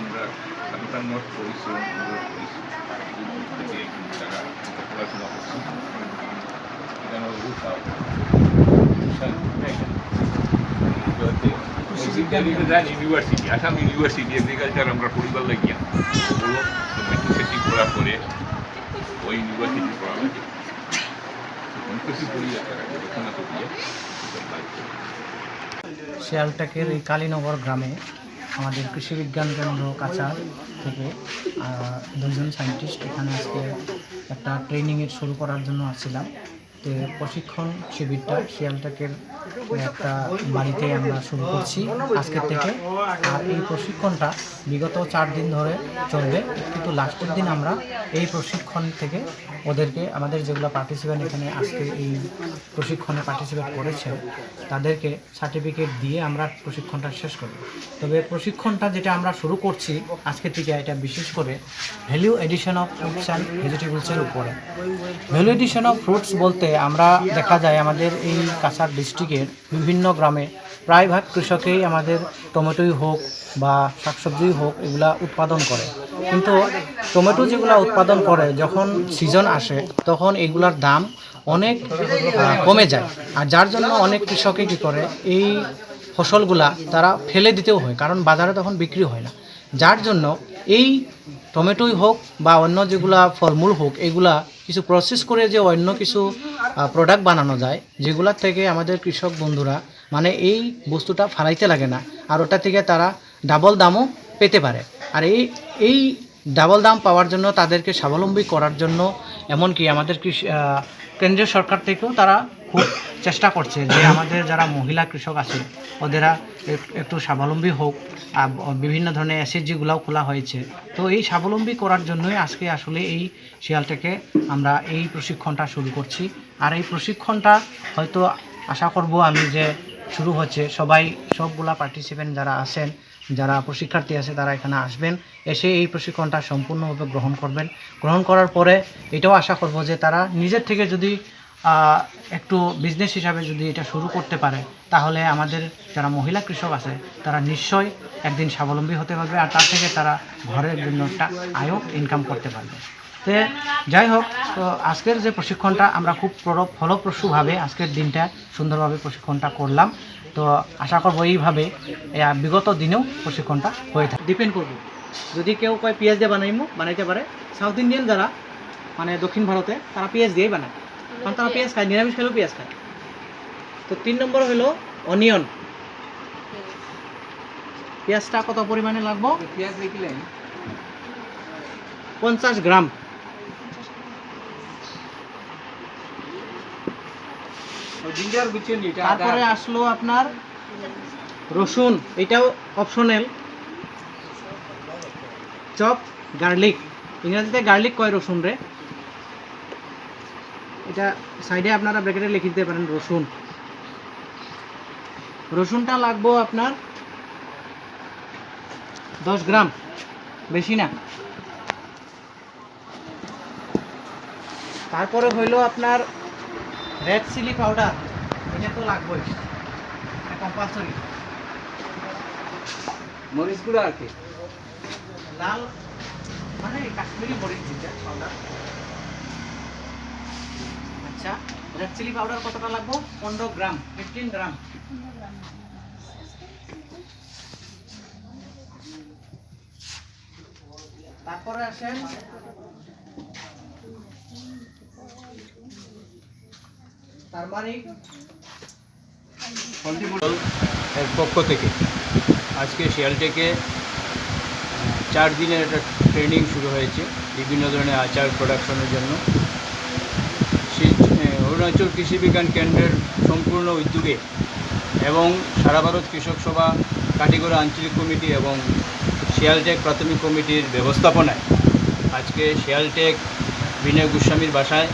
আমরা থেকে পড়াশোনা করছি। ইউনিভার্সিটি আসাম ইউনিভার্সিটি এগ্রিকালচার আমরা পরিবার লাগিয়া ওগুলো পরে ওই ইউনিভার্সিটি পড়া লাগে। শিয়ালটাকের এই কালীনগর গ্রামে আমাদের কৃষি বিজ্ঞান কেন্দ্র কাছা থেকে দুজন সায়েন্টিস্ট এখানে আজকে একটা ট্রেনিংয়ের শুরু করার জন্য আসছিলাম। তো প্রশিক্ষণ শিবিরটা শিয়ালটাকের একটা বাড়িতে আমরা শুরু করছি আজকের থেকে। আর এই প্রশিক্ষণটা বিগত চার দিন ধরে চলবে। কিন্তু লাস্টের দিন আমরা এই প্রশিক্ষণ থেকে ওদেরকে, আমাদের যেগুলো পার্টিসিপেন্ট এখানে আজকে এই প্রশিক্ষণে পার্টিসিপেট করেছে তাদেরকে সার্টিফিকেট দিয়ে আমরা প্রশিক্ষণটা শেষ করব। তবে প্রশিক্ষণটা যেটা আমরা শুরু করছি আজকে থেকে, এটা বিশেষ করে value addition of fruits and ভেজিটেবলসের উপরে। ভ্যালু এডিশন অফ ফ্রুটস বলতে আমরা দেখা যায় আমাদের এই কাছাড় ডিস্ট্রিক্টের বিভিন্ন গ্রামে প্রায় ভাগ কৃষকেই আমাদের টমেটোই হোক বা শাকসবজিই হোক এগুলা উৎপাদন করে। কিন্তু টমেটো যেগুলা উৎপাদন করে, যখন সিজন আসে, তখন এগুলার দাম অনেক কমে যায়। আর যার জন্য অনেক কৃষকে কী করে, এই ফসলগুলা তারা ফেলে দিতেও হয়, কারণ বাজারে তখন বিক্রি হয় না। যার জন্য এই টমেটোই হোক বা অন্য যেগুলা ফলমূল হোক, এগুলা কিছু প্রসেস করে যে অন্য কিছু প্রোডাক্ট বানানো যায় যেগুলার থেকে আমাদের কৃষক বন্ধুরা মানে এই বস্তুটা ফালাইতে লাগে না, আর ওটা থেকে তারা ডাবল দামও পেতে পারে। আর এই এই ডাবল দাম পাওয়ার জন্য তাদেরকে স্বাবলম্বী করার জন্য, এমনকি আমাদের কৃষি কেন্দ্রীয় সরকার থেকেও তারা খুব চেষ্টা করছে যে আমাদের যারা মহিলা কৃষক আছে, ওদেরা এক- একটু স্বাবলম্বী হোক বিভিন্ন ধরনের এসএসজিগুলাও খোলা হয়েছে। তো এই স্বাবলম্বী করার জন্যই আজকে আসলে এই শিয়ালটাকে আমরা এই প্রশিক্ষণটা শুরু করছি। আর এই প্রশিক্ষণটা হয়তো আশা করব আমি যে শুরু হচ্ছে, সবাই সবগুলা পার্টিসিপেন্ট যারা আছেন যারা প্রশিক্ষার্থী আছে তারা এখানে আসবেন, এসে এই প্রশিক্ষণটা সম্পূর্ণভাবে গ্রহণ করবেন। গ্রহণ করার পরে এটাও আশা করব যে তারা নিজের থেকে যদি একটু বিজনেস হিসাবে যদি এটা শুরু করতে পারে, তাহলে আমাদের যারা মহিলা কৃষক আছে, তারা নিশ্চয়ই একদিন স্বাবলম্বী হতে পারবে আর তার থেকে তারা ঘরের জন্য একটা আয়ও ইনকাম করতে পারবে। তো যাই হোক তো আজকের যে প্রশিক্ষণটা আমরা খুব ফলপ্রসূভাবে আজকের দিনটা সুন্দরভাবে প্রশিক্ষণটা করলাম। তো আশা করব এইভাবে এ, বিগত দিনেও প্রশিক্ষণটা হয়ে থাকে। ডিপেন্ড করব। যদি কেউ কয় পেঁয়াজ দিয়ে বানাইমো বানাইতে পারে। সাউথ ইন্ডিয়ান যারা মানে দক্ষিণ ভারতে তারা পেঁয়াজ দিয়েই বানায়। কারণ তারা পেঁয়াজ খায় নিরামিষ খেলেও পেঁয়াজ খায়। তো তিন নম্বর হলো অনিয়ন পেঁয়াজটা কত পরিমাণে লাগবো? পেঁয়াজ দেখলেন। পঞ্চাশ গ্রাম। জিঞ্জার তারপরে আসলো আপনার রসুন, এটাও অপশনাল চপ গার্লিক ইংরেজিতে গার্লিক কয় রসুন রে? এটা সাইডে আপনারা ব্র্যাকেটে লিখে দিতে পারেন, রসুন। রসুনটা লাগবো আপনার দশ গ্রাম, বেশি না। তারপরে হইল আপনার রেড চিলি পাউডার এটা তো লাগবেই। এটা কম্পালসরি মরিচ গুঁড়ো আর কি? লাল মানে কাশ্মীরি মরিচ যেটা পাউডার আচ্ছা রেড চিলি পাউডার কতটা লাগবে? পনেরো গ্রাম ফিফটিন গ্রাম। তারপরে আসেন টারমারিক এর পক্ষ থেকে আজকে শিয়ালটেকে চার দিনের একটা ট্রেনিং শুরু হয়েছে বিভিন্ন ধরনের আচার প্রোডাকশনের জন্য। অরুণাচল কৃষি বিজ্ঞান কেন্দ্রের সম্পূর্ণ উদ্যোগে এবং সারা ভারত কৃষক সভা কাটিগড়া আঞ্চলিক কমিটি এবং শিয়ালটেক প্রাথমিক কমিটির ব্যবস্থাপনায় আজকে শিয়ালটেক বিনয় গোস্বামীর বাসায়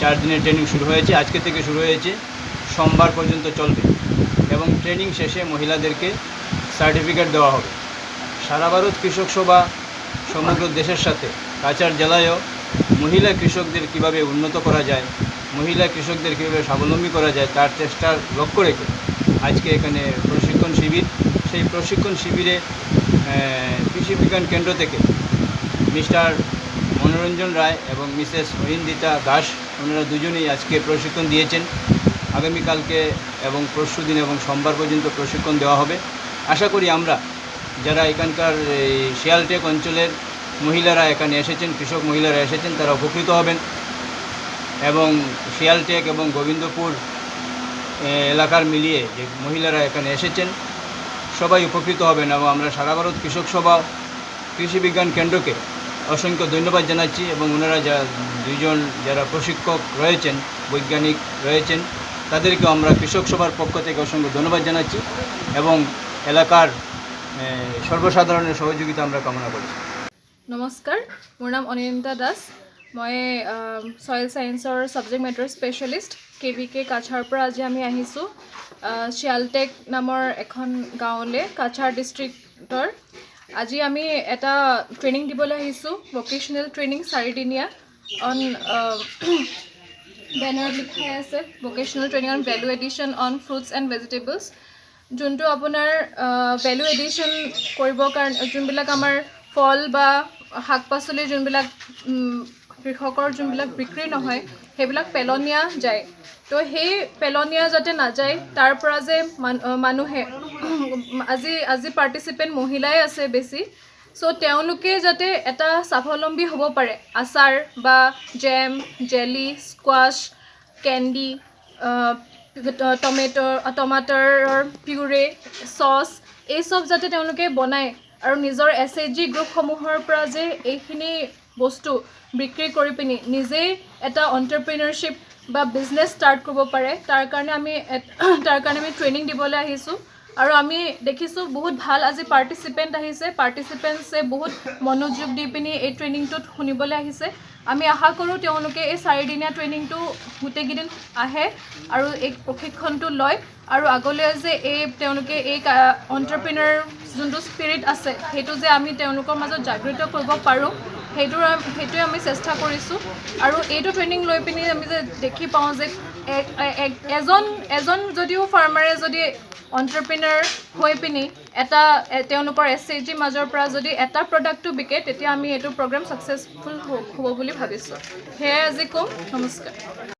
চার দিনের ট্রেনিং শুরু হয়েছে। আজকে থেকে শুরু হয়েছে। সোমবার পর্যন্ত চলবে। এবং ট্রেনিং শেষে মহিলাদেরকে সার্টিফিকেট দেওয়া হবে। সারা ভারত কৃষক সভা, সমগ্র দেশের সাথে, কাছাড় জেলায়ও মহিলা কৃষকদের কীভাবে উন্নত করা যায়, মহিলা কৃষকদের কীভাবে স্বাবলম্বী করা যায়, তার চেষ্টার লক্ষ্য রেখে আজকে এখানে প্রশিক্ষণ শিবির। সেই প্রশিক্ষণ শিবিরে কৃষি বিজ্ঞান কেন্দ্র থেকে মিস্টার মনোরঞ্জন রায় এবং মিসেস অরিন্দিতা দাস ওনারা দুজনেই আজকে প্রশিক্ষণ দিয়েছেন। আগামীকালকে এবং পরশু দিন এবং সোমবার পর্যন্ত প্রশিক্ষণ দেওয়া হবে। আশা করি আমরা যারা এখানকার এই শিয়ালটেক অঞ্চলের মহিলারা এখানে এসেছেন, কৃষক মহিলারা এসেছেন, তারা উপকৃত হবেন এবং শিয়ালটেক এবং গোবিন্দপুর এলাকার মিলিয়ে যে মহিলারা এখানে এসেছেন, সবাই উপকৃত হবেন এবং আমরা সারা ভারত কৃষক সভা কৃষি বিজ্ঞান কেন্দ্রকে অসংখ্য ধন্যবাদ জানাচ্ছি এবং ওনারা যা দুইজন যারা প্রশিক্ষক রয়েছেন বৈজ্ঞানিক রয়েছেন তাদেরকে আমরা কৃষক সভার পক্ষ থেকে অসংখ্য ধন্যবাদ জানাচ্ছি এবং এলাকার সর্বসাধারণের সহযোগিতা আমরা কামনা করছি। নমস্কাৰ মোৰ নাম অনিন্দিতা দাস। মই soil ছায়েন্সৰ subject matter specialist K V K কাছাৰৰ পৰা আজি আমি আহিছোঁ। আহ, শিয়ালটেক নামৰ এখন গাঁৱলৈ কাছাৰ ডিষ্ট্ৰিক্টৰ আজি আমি এটা ট্ৰেইনিং দিবলৈ আহিছোঁ ভকেশ্যনেল ট্ৰেইনিং চাৰিদিনীয়া অন বেনাৰত লিখাই আছে vocational training on value addition on fruits and vegetables যোনটো আপোনাৰ ভেলু এডিশ্যন কৰিবৰ কাৰণে, যোনবিলাক আমাৰ ফল বা শাক পাচলিৰ যোনবিলাক কৃষকৰ যোনবিলাক বিক্ৰী নহয়, সেইবিলাক পেলনীয়া যায়। তো সেই পেলনীয়া যাতে নাযায়, তাৰ পৰা যে মান- মানুহে আজি আজি পাৰ্টিচিপেণ্ট মহিলাই আছে বেছি। চ' তেওঁলোকে যাতে এটা স্বাৱলম্বী হ'ব পাৰে, আচাৰ বা jam jelly squash candy tomato' টমাটাৰৰ puree sauce এই চব যাতে তেওঁলোকে বনায় আৰু নিজৰ এছ এইচ জি গ্ৰুপসমূহৰ পৰা যে এইখিনি বস্তু বিক্ৰী কৰি পিনি নিজেই এটা অণ্টাৰপ্ৰিনাৰশ্বিপ বা বিজনেছ ষ্টাৰ্ট কৰিব পাৰে। তাৰ কাৰণে আমি তাৰ কাৰণে আমি ট্ৰেইনিং দিবলৈ আহিছোঁ। আৰু আমি দেখিছোঁ বহুত ভাল আজি পাৰ্টিচিপেণ্ট আহিছে। পাৰ্টিচিপেণ্টছে বহুত মনোযোগ দি পিনি এই ট্ৰেইনিংটোত শুনিবলৈ আহিছে। আমি আশা কৰোঁ তেওঁলোকে এই চাৰিদিনীয়া ট্ৰেইনিংটো গোটেইকেইদিন আহে আৰু এই প্ৰশিক্ষণটো লয়। আৰু আগলৈ যে এই তেওঁলোকে এই অণ্টাৰপ্ৰিনাৰ যোনটো স্পিৰিট আছে সেইটো যে আমি তেওঁলোকৰ মাজত জাগৃত কৰিব পাৰোঁ সেইটোৰ সেইটোৱে আমি চেষ্টা কৰিছোঁ। আৰু এইটো ট্ৰেইনিং লৈ পিনি আমি যে দেখি পাওঁ যে এজন এজন যদিও ফাৰ্মাৰে যদি অণ্টাৰপ্ৰিনাৰ হৈ পিনি এটা তেওঁলোকৰ এছ এইচ জিৰ মাজৰ পৰা যদি এটা প্ৰডাক্টটো বিকে, তেতিয়া আমি এইটো প্ৰগ্ৰেম ছাকচেছফুল হ'ব বুলি ভাবিছোঁ। সেয়াই আজি ক'ম। নমস্কাৰ।